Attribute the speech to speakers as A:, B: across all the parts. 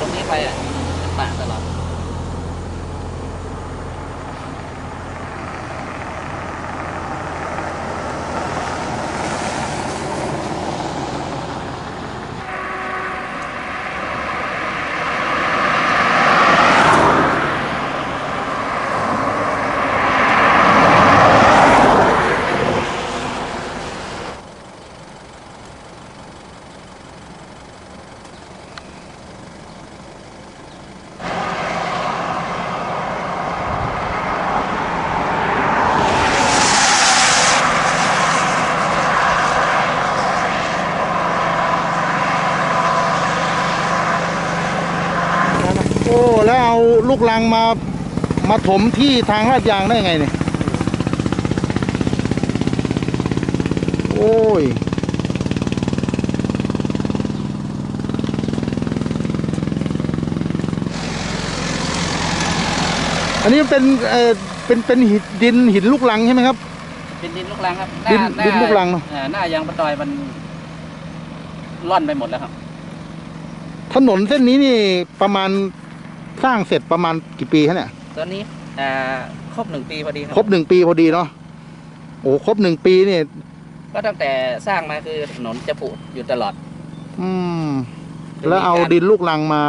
A: ตรงนี้ไปอะมันต่างตลอด
B: กรังมามาถมที่ทางลาดยางได้ไงเนี่ย โอ้ย อันนี้เป็นเอ่อเป็นเป็นหินดินหินลูกรังใช่ไหมครับ
A: เป็นดินลูกรังครับ
B: ดิน
A: หา
B: ดินลูกรังเนอะ
A: อ่าหน้ายางปะตอยมันร่อนไปหมดแล้วครับ
B: ถนนเส้นนี้นี่ประมาณ สร้างเสร็จประมาณกี่ปีฮะเนี่ย
A: ตอนนี้อ่าครบหนึ่งปีพอดีครั
B: ครบหนึ่งปีพอดีเนาะโอ้ครบหนึ่งปีนี่
A: ก็ตั้งแต่สร้างมาคือถนนจะผุอยู่ตลอด
B: อืม แล้วเอาดินลูกรังมา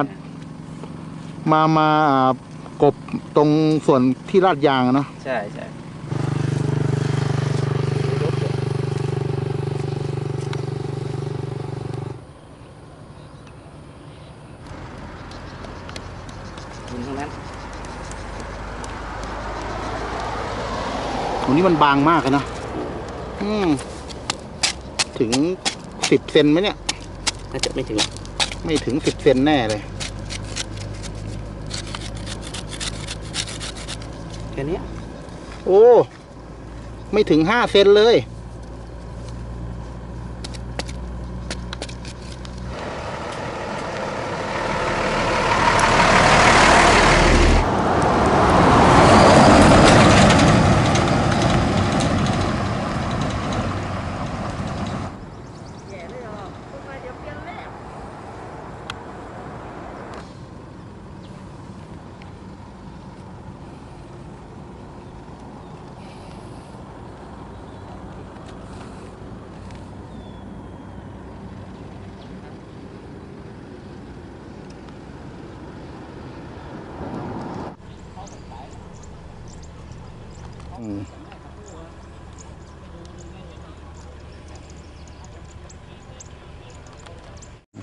B: มามาอ่ากบตรงส่วนที่ลาดยางอะเนาะ
A: ใช่ใช่ดินตรงนั้น
B: ตรงนี้มันบางมากเลยนะอืมถึงสิบเซนไหมเนี่ย
A: น่าจะไม่ถึง
B: ไม่ถึงสิบเซนแน่เลย
A: แค่เนี้ย
B: โอ้ ไม่ถึงห้าเซนเลย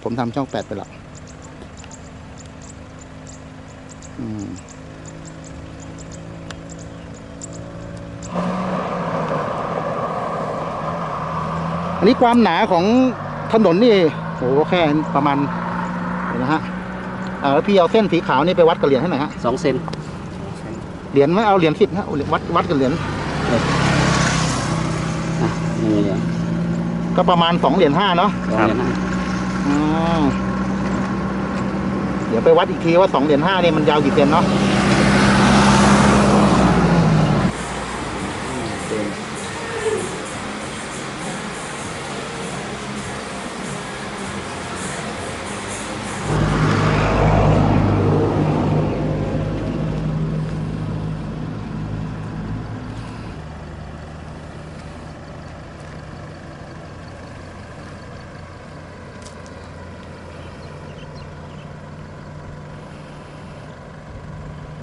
B: ผมทำช่องแปดไปแล้วอืมอันนี้ความหนาของถนนนี่โอ้แค่ประมาณนะฮะแล้วพี่เอาเส้นสีขาวนี่ไปวัดกับเหรียญให้หน่อยฮะ
A: สองเซน
B: เหรียญไม่เอาเหรียญสิบฮะเอาเหรียญวัดวัดกับเหรียญ
A: อะนี่เลย
B: ก็ประมาณสองเหรียญห้าเนาะ
A: สองเหรียญห้า
B: อืมเดี๋ยวไปวัดอีกทีว่าสองเหรียญห้านี่มันยาวกี่เซนเนาะ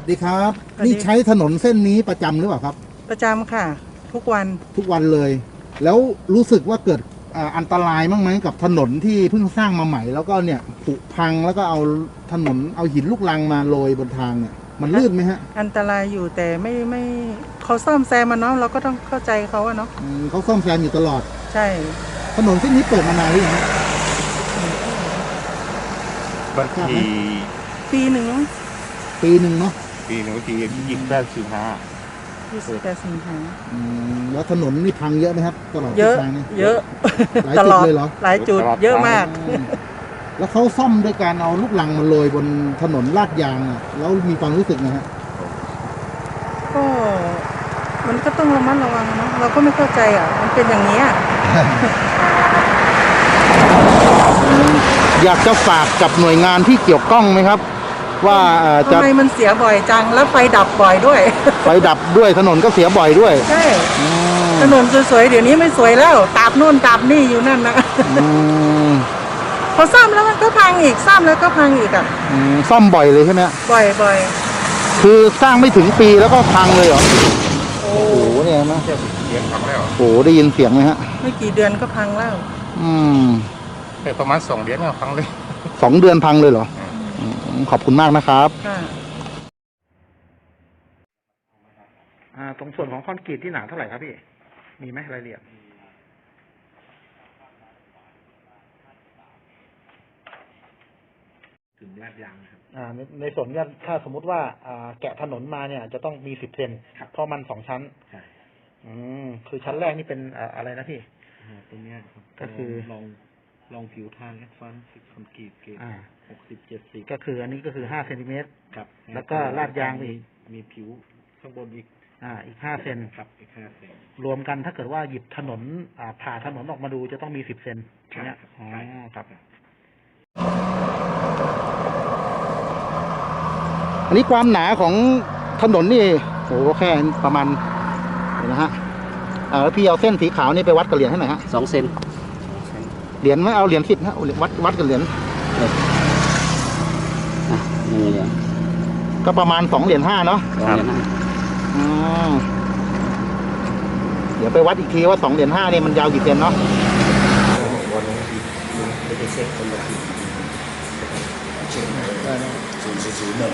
B: ดีครับ
C: สวัสดี
B: นี่ใช้ถนนเส้นนี้ประจำหรือเปล่าครับ
C: ประจำค่ะ ทุกวัน
B: ทุกวันเลย แล้วรู้สึกว่าเกิดอ่าอันตรายมั้างไหมกับถนนที่เพิ่งสร้างมาใหม่ แล้วก็เนี่ยผุพังแล้วก็เอาถนนเอาหินลูกรังมาโรยบนทางเนี่ย มันลื่นไหมฮะ
C: อันตรายอยู่แต่ไม่ไม่เขาซ่อมแซมมาเนาะเราก็ต้องเข้าใจเขาอะเนาะ
B: อืมเขาซ่อมแซมอยู่ตลอด
C: ใช่
B: ถนนเส้นนี้เปิดมานานหรือยังฮะ
D: บางที
C: ปีหนึ่ง
B: ปีหนึ่งเนาะ
D: ปีหนึ่งบางทียี่สิบแปดสิบห้า
C: ยี่สิบแปดสิงหา
B: อืมแล้วถนนนี่พังเยอะไหมครับตลอด
C: เยอะ
B: ทางนี่
C: เยอะ
B: หลาย
C: ต
B: จุ
C: ล
B: ด
C: อด
B: เลยเหรอ
C: หลายจุด เยอะมาก
B: อืมแล้วเขาซ่อมด้วยการเอาลูกรังมาโรยบนถนนลาดยางอะแล้วมีความรู้สึกนะฮะ
C: ก็ มันก็ต้องระมัดระวังเนาะ เราก็ไม่เข้าใจอะ มันเป็นอย่างนี้ย
B: อยากจะฝากกับหน่วยงานที่เกี่ยวข้องไหมครับ ว่าเอ่อจะ
C: ทำไมมันเสียบ่อยจัง แล้วไฟดับบ่อยด้วย
B: ไฟดับด้วยถนนก็เสียบ่อยด้วย
C: ใช่
B: อืม
C: ถนนสวยๆเดี๋ยวนี้ไม่สวยแล้วตาบนู่นตาบนี่อยู่นั่นนะ
B: อืม
C: พอซ่อมแล้วมันก็พังอีกซ่อมแล้วก็พังอีกอะ
B: อืมซ่อมบ่อยเลยใช่ไหมฮะ
C: บ่อยบ่อย
B: คือสร้างไม่ถึงปีแล้วก็พังเลยเหรอ
C: โอ้
B: โอ้โหเนี่ยนะ
D: เสียงฟังแล้ว
B: โอ้โหได้ยินเสียงไหมฮะ
C: ไม่กี่เดือนก็พังแล้ว
B: อืม
D: แต่ประมาณสองเดือนก็ฟังเลย
B: สองเดือนพังเลยเหรออืม ขอบคุณมากนะครับ
C: ค่ะ
B: อ่าตรงส่วนของคอนกรีตที่หนาเท่าไหร่ครับพี่ มีไหมรายละเอียดถึงลาดยางครับ
E: อ่าในในส่วนเนี้ยถ้าสมมุติว่าอ่าแกะถนนมาเนี่ย จะต้องมีสิบเซน
F: ครับ
E: เพราะมันสองชั้น
F: ใช่
E: อืมคือชั้นแรกนี่เป็นอ่าอะไรนะพี่
F: อ่าตัวเนี้ยครับ
E: ก็คือ
F: ลอง ลองผิวทางแอดฟานซ์คอนกรีตเกรด
E: อ่า
F: หกสิบเจ็ดสิบ
E: ก็คืออันนี้ก็คือห้าเซนติเมตร
F: ครับ
E: แล้วก็ลาดยางไป
F: มี
E: อีก
F: มีผิวข้างบนอีก
E: อ่า อีกห้าเซน
F: ครับอีกห้าเซน
E: รวมกันถ้าเกิดว่าหยิบถนนอ่าผ่าถนนออกมาดูจะต้องมีสิบเซน
F: ครับ
E: เนี่ยอ๋อ
F: ใช่
E: ครับ
B: อันนี้ความหนาของถนนนี่โอ้โหแค่ประมาณเห็นนะฮะอ่าแล้วพี่เอาเส้นสีขาวนี่ไปวัดกับเหรียญให้หน่อยฮะ
A: สองเซน
B: เหรียญไม่เอาเหรียญสิบฮะเอาเหรียญวัดวัดกับเหรียญ
A: อะนี่เลย
B: ก็ประมาณสองเหรียญห้าเนาะ
A: สองเหรียญห้า
B: อืมเดี๋ยวไปวัดอีกทีว่าสองเหรียญห้านี่มันยาวกี่เซนเนาะ
F: วันนี้ไม่ได้เช็คคนละที
B: ได้นะ
F: ศูนย์ศูนย์หนึ่ง